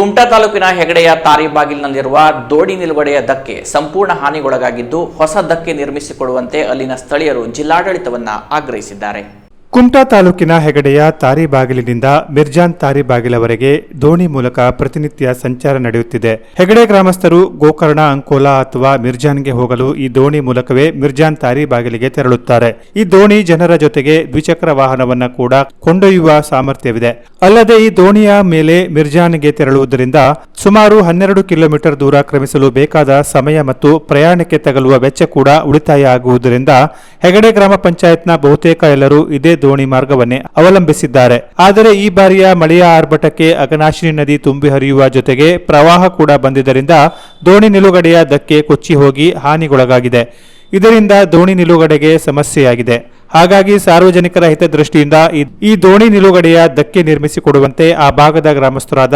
ಕುಮಟಾ ತಾಲೂಕಿನ ಹೆಗಡೆಯ ತಾರಿಬಾಗಿಲಿನಲ್ಲಿರುವ ದೋಡಿ ನಿಲುಗಡೆಯ ಧಕ್ಕೆ ಸಂಪೂರ್ಣ ಹಾನಿಗೊಳಗಾಗಿದ್ದು ಹೊಸ ಧಕ್ಕೆ ನಿರ್ಮಿಸಿಕೊಡುವಂತೆ ಅಲ್ಲಿನ ಸ್ಥಳೀಯರು ಜಿಲ್ಲಾಡಳಿತವನ್ನ ಆಗ್ರಹಿಸಿದ್ದಾರೆ. ಕುಮಟಾ ತಾಲೂಕಿನ ಹೆಗಡೆಯ ತಾರಿಬಾಗಿಲಿನಿಂದ ಮಿರ್ಜಾನ್ ತಾರಿಬಾಗಿಲವರೆಗೆ ದೋಣಿ ಮೂಲಕ ಪ್ರತಿನಿತ್ಯ ಸಂಚಾರ ನಡೆಯುತ್ತಿದೆ. ಹೆಗಡೆ ಗ್ರಾಮಸ್ಥರು ಗೋಕರ್ಣ, ಅಂಕೋಲಾ ಅಥವಾ ಮಿರ್ಜಾನ್ಗೆ ಹೋಗಲು ಈ ದೋಣಿ ಮೂಲಕವೇ ಮಿರ್ಜಾನ್ ತಾರಿಬಾಗಿಲಿಗೆ ತೆರಳುತ್ತಾರೆ. ಈ ದೋಣಿ ಜನರ ಜೊತೆಗೆ ದ್ವಿಚಕ್ರ ವಾಹನವನ್ನ ಕೂಡ ಕೊಂಡೊಯ್ಯುವ ಸಾಮರ್ಥ್ಯವಿದೆ. ಅಲ್ಲದೆ ಈ ದೋಣಿಯ ಮೇಲೆ ಮಿರ್ಜಾನ್ಗೆ ತೆರಳುವುದರಿಂದ ಸುಮಾರು ಹನ್ನೆರಡು ಕಿಲೋಮೀಟರ್ ದೂರ ಕ್ರಮಿಸಲು ಬೇಕಾದ ಸಮಯ ಮತ್ತು ಪ್ರಯಾಣಕ್ಕೆ ತಗಲುವ ವೆಚ್ಚ ಕೂಡ ಉಳಿತಾಯ ಆಗುವುದರಿಂದ ಹೆಗಡೆ ಗ್ರಾಮ ಪಂಚಾಯತ್ನ ಬಹುತೇಕ ಎಲ್ಲರೂ ಇದೇ ದೋಣಿ ಮಾರ್ಗವನ್ನೇ ಅವಲಂಬಿಸಿದ್ದಾರೆ. ಆದರೆ ಈ ಬಾರಿಯ ಮಳೆಯ ಆರ್ಭಟಕ್ಕೆ ಅಗನಾಶಿನಿ ನದಿ ತುಂಬಿ ಹರಿಯುವ ಜೊತೆಗೆ ಪ್ರವಾಹ ಕೂಡ ಬಂದಿದ್ದರಿಂದ ದೋಣಿ ನಿಲುಗಡೆಯ ಧಕ್ಕೆ ಕೊಚ್ಚಿ ಹೋಗಿ ಹಾನಿಗೊಳಗಾಗಿದೆ. ಇದರಿಂದ ದೋಣಿ ನಿಲುಗಡೆಗೆ ಸಮಸ್ಯೆಯಾಗಿದೆ. ಹಾಗಾಗಿ ಸಾರ್ವಜನಿಕರ ಹಿತದೃಷ್ಟಿಯಿಂದ ಈ- ದೋಣಿ ನಿಲುಗಡೆಯ ಧಕ್ಕೆ ನಿರ್ಮಿಸಿಕೊಡುವಂತೆ ಆ ಭಾಗದ ಗ್ರಾಮಸ್ಥರಾದ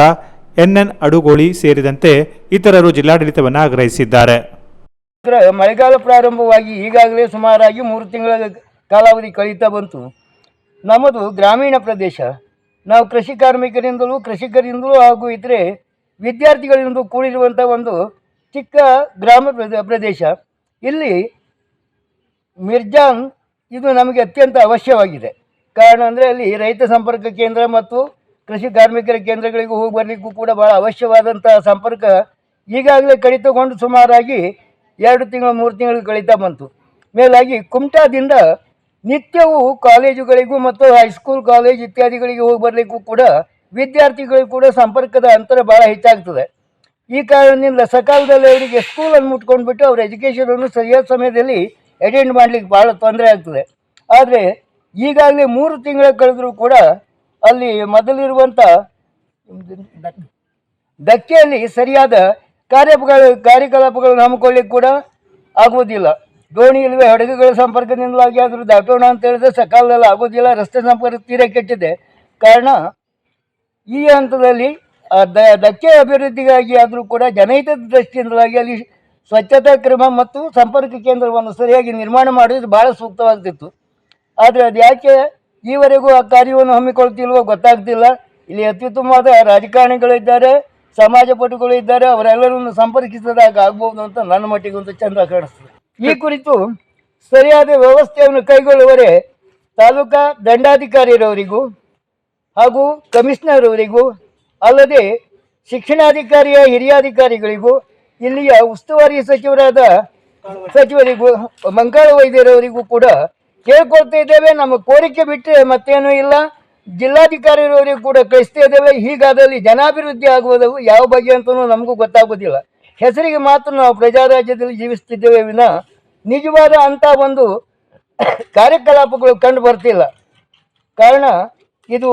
ಎನ್ಎನ್ ಅಡುಗೋಳಿ ಸೇರಿದಂತೆ ಇತರರು ಜಿಲ್ಲಾಡಳಿತವನ್ನು ಆಗ್ರಹಿಸಿದ್ದಾರೆ. ಮಳೆಗಾಲ ಪ್ರಾರಂಭವಾಗಿ ಈಗಾಗಲೇ ಸುಮಾರಾಗಿ ಮೂರು ತಿಂಗಳ ಕಾಲಾವಧಿ ಕಳೀತಾ ಬಂತು. ನಮ್ಮದು ಗ್ರಾಮೀಣ ಪ್ರದೇಶ. ನಾವು ಕೃಷಿ ಕಾರ್ಮಿಕರಿಂದಲೂ ಕೃಷಿಕರಿಂದಲೂ ಹಾಗೂ ಇತರೆ ವಿದ್ಯಾರ್ಥಿಗಳಿಂದ ಕೂಡಿರುವಂಥ ಒಂದು ಚಿಕ್ಕ ಗ್ರಾಮ ಪ್ರದೇ- ಪ್ರದೇಶ. ಇಲ್ಲಿ ಮಿರ್ಜಾನ್ ಇದು ನಮಗೆ ಅತ್ಯಂತ ಅವಶ್ಯವಾಗಿದೆ. ಕಾರಣ ಅಂದರೆ ಅಲ್ಲಿ ರೈತ ಸಂಪರ್ಕ ಕೇಂದ್ರ ಮತ್ತು ಕೃಷಿ ಕಾರ್ಮಿಕರ ಕೇಂದ್ರಗಳಿಗೂ ಹೋಗಿ ಬರಲಿಕ್ಕೂ ಕೂಡ ಭಾಳ ಅವಶ್ಯವಾದಂಥ ಸಂಪರ್ಕ ಈಗಾಗಲೇ ಕಡಿತಗೊಂಡು ಸುಮಾರಾಗಿ ಎರಡು ತಿಂಗಳು, ಮೂರು ತಿಂಗಳು ಕಳೀತಾ ಬಂತು. ಮೇಲಾಗಿ ಕುಮಟಾದಿಂದ ನಿತ್ಯವೂ ಕಾಲೇಜುಗಳಿಗೂ ಮತ್ತು ಹೈಸ್ಕೂಲ್ ಕಾಲೇಜ್ ಇತ್ಯಾದಿಗಳಿಗೆ ಹೋಗಿ ಬರಲಿಕ್ಕೂ ಕೂಡ ವಿದ್ಯಾರ್ಥಿಗಳಿಗೂ ಕೂಡ ಸಂಪರ್ಕದ ಅಂತರ ಭಾಳ ಹೆಚ್ಚಾಗ್ತದೆ. ಈ ಕಾರಣದಿಂದ ಸಕಾಲದಲ್ಲಿ ಅವರಿಗೆ ಸ್ಕೂಲನ್ನು ಮುಟ್ಕೊಂಡ್ಬಿಟ್ಟು ಅವ್ರ ಎಜುಕೇಷನನ್ನು ಸರಿಯಾದ ಸಮಯದಲ್ಲಿ ಅಟೆಂಡ್ ಮಾಡಲಿಕ್ಕೆ ಭಾಳ ತೊಂದರೆ ಆಗ್ತದೆ. ಆದರೆ ಈಗಾಗಲೇ ಮೂರು ತಿಂಗಳ ಕಳೆದರೂ ಕೂಡ ಅಲ್ಲಿ ಮೊದಲಿರುವಂಥ ಧಕ್ಕೆಯಲ್ಲಿ ಸರಿಯಾದ ಕಾರ್ಯ ಕಾರ್ಯಕಲಾಪಗಳನ್ನು ಹಮ್ಮಿಕೊಳ್ಳಿಕ್ಕೆ ಕೂಡ ಆಗುವುದಿಲ್ಲ. ದೋಣಿ ಇಲ್ಲವೇ ಹಡಗುಗಳ ಸಂಪರ್ಕದಿಂದಲಾಗಿ ಆದರೂ ದಾಟೋಣ ಅಂತ ಹೇಳಿದ್ರೆ ಸಕಾಲದಲ್ಲಿ ಆಗೋದಿಲ್ಲ, ರಸ್ತೆ ಸಂಪರ್ಕ ತೀರ ಕೆಟ್ಟಿದೆ. ಕಾರಣ, ಈ ಹಂತದಲ್ಲಿ ದಕ್ಕೆ ಅಭಿವೃದ್ಧಿಗಾಗಿ ಆದರೂ ಕೂಡ ಜನಹಿತದ ದೃಷ್ಟಿಯಿಂದಲಾಗಿ ಅಲ್ಲಿ ಸ್ವಚ್ಛತಾ ಕ್ರಮ ಮತ್ತು ಸಂಪರ್ಕ ಕೇಂದ್ರವನ್ನು ಸರಿಯಾಗಿ ನಿರ್ಮಾಣ ಮಾಡೋದು ಭಾಳ ಸೂಕ್ತವಾಗ್ತಿತ್ತು. ಆದರೆ ಅದು ಯಾಕೆ ಈವರೆಗೂ ಆ ಕಾರ್ಯವನ್ನು ಹಮ್ಮಿಕೊಳ್ತಿಲ್ವೋ ಗೊತ್ತಾಗ್ತಿಲ್ಲ. ಇಲ್ಲಿ ಅತ್ಯುತ್ತಮವಾದ ರಾಜಕಾರಣಿಗಳಿದ್ದಾರೆ ಸಮಾಜ ಪಟುಗಳು ಇದ್ದಾರೆ, ಅವರೆಲ್ಲರನ್ನು ಸಂಪರ್ಕಿಸಿದಾಗ ಆಗ್ಬೋದು ಅಂತ ನನ್ನ ಮಟ್ಟಿಗೆ ಒಂದು ಚಂದ ಕಾಣಿಸ್ತದೆ. ಈ ಕುರಿತು ಸರಿಯಾದ ವ್ಯವಸ್ಥೆಯನ್ನು ಕೈಗೊಳ್ಳುವರೆ ತಾಲೂಕಾ ದಂಡಾಧಿಕಾರಿರವರಿಗೂ ಹಾಗೂ ಕಮಿಷನರ್ ಅವರಿಗೂ ಅಲ್ಲದೆ ಶಿಕ್ಷಣಾಧಿಕಾರಿಯ ಹಿರಿಯಾಧಿಕಾರಿಗಳಿಗೂ ಇಲ್ಲಿಯ ಉಸ್ತುವಾರಿ ಸಚಿವರಾದ ಸಚಿವರಿಗೂ, ಮಂಗಳ ವೈದ್ಯರವರಿಗೂ ಕೂಡ ಕೇಳ್ಕೊಳ್ತಾ ಇದ್ದೇವೆ. ನಮ್ಮ ಕೋರಿಕೆ ಬಿಟ್ಟರೆ ಮತ್ತೇನೂ ಇಲ್ಲ. ಜಿಲ್ಲಾಧಿಕಾರಿಯವರಿಗೂ ಕೂಡ ಕಳಿಸ್ತಾ ಇದ್ದೇವೆ. ಹೀಗಾದಲ್ಲಿ ಜನಾಭಿವೃದ್ಧಿ ಆಗುವುದು ಯಾವ ಬಗ್ಗೆ ಅಂತಲೂ ನಮಗೂ ಗೊತ್ತಾಗೋದಿಲ್ಲ ಹೆಸರಿಗೆ ಮಾತ್ರ ನಾವು ಪ್ರಜಾರಾಜ್ಯದಲ್ಲಿ ಜೀವಿಸ್ತಿದ್ದೇವೆ ವಿನ ನಿಜವಾದ ಅಂತ ಒಂದು ಕಾರ್ಯಕಲಾಪಗಳು ಕಂಡು ಬರ್ತಿಲ್ಲ. ಕಾರಣ ಇದು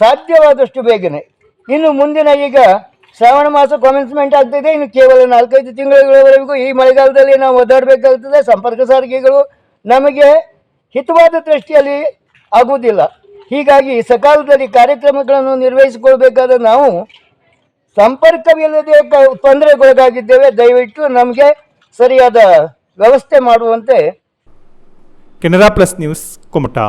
ಸಾಧ್ಯವಾದಷ್ಟು ಬೇಗನೆ. ಇನ್ನು ಮುಂದಿನ ಈಗ ಶ್ರಾವಣ ಮಾಸ ಕಾಮೆನ್ಸ್ಮೆಂಟ್ ಆಗ್ತಿದೆ. ಇನ್ನು ಕೇವಲ ನಾಲ್ಕೈದು ತಿಂಗಳವರೆಗೂ ಈ ಮಳೆಗಾಲದಲ್ಲಿ ನಾವು ಒದ್ದಾಡಬೇಕಾಗ್ತದೆ. ಸಂಪರ್ಕ ಸಾರಿಗೆಗಳು ನಮಗೆ ಹಿತವಾದ ದೃಷ್ಟಿಯಲ್ಲಿ ಆಗುವುದಿಲ್ಲ. ಹೀಗಾಗಿ ಸಕಾಲದಲ್ಲಿ ಕಾರ್ಯಕ್ರಮಗಳನ್ನು ನಿರ್ವಹಿಸಿಕೊಳ್ಬೇಕಾದ ನಾವು ಸಂಪರ್ಕವಿಲ್ಲದೆ ತೊಂದರೆಗೊಳಗಾಗಿದ್ದೇವೆ ದಯವಿಟ್ಟು ನಮಗೆ ಸರಿಯಾದ ವ್ಯವಸ್ಥೆ ಮಾಡುವಂತೆ. Canara plus news Kumta.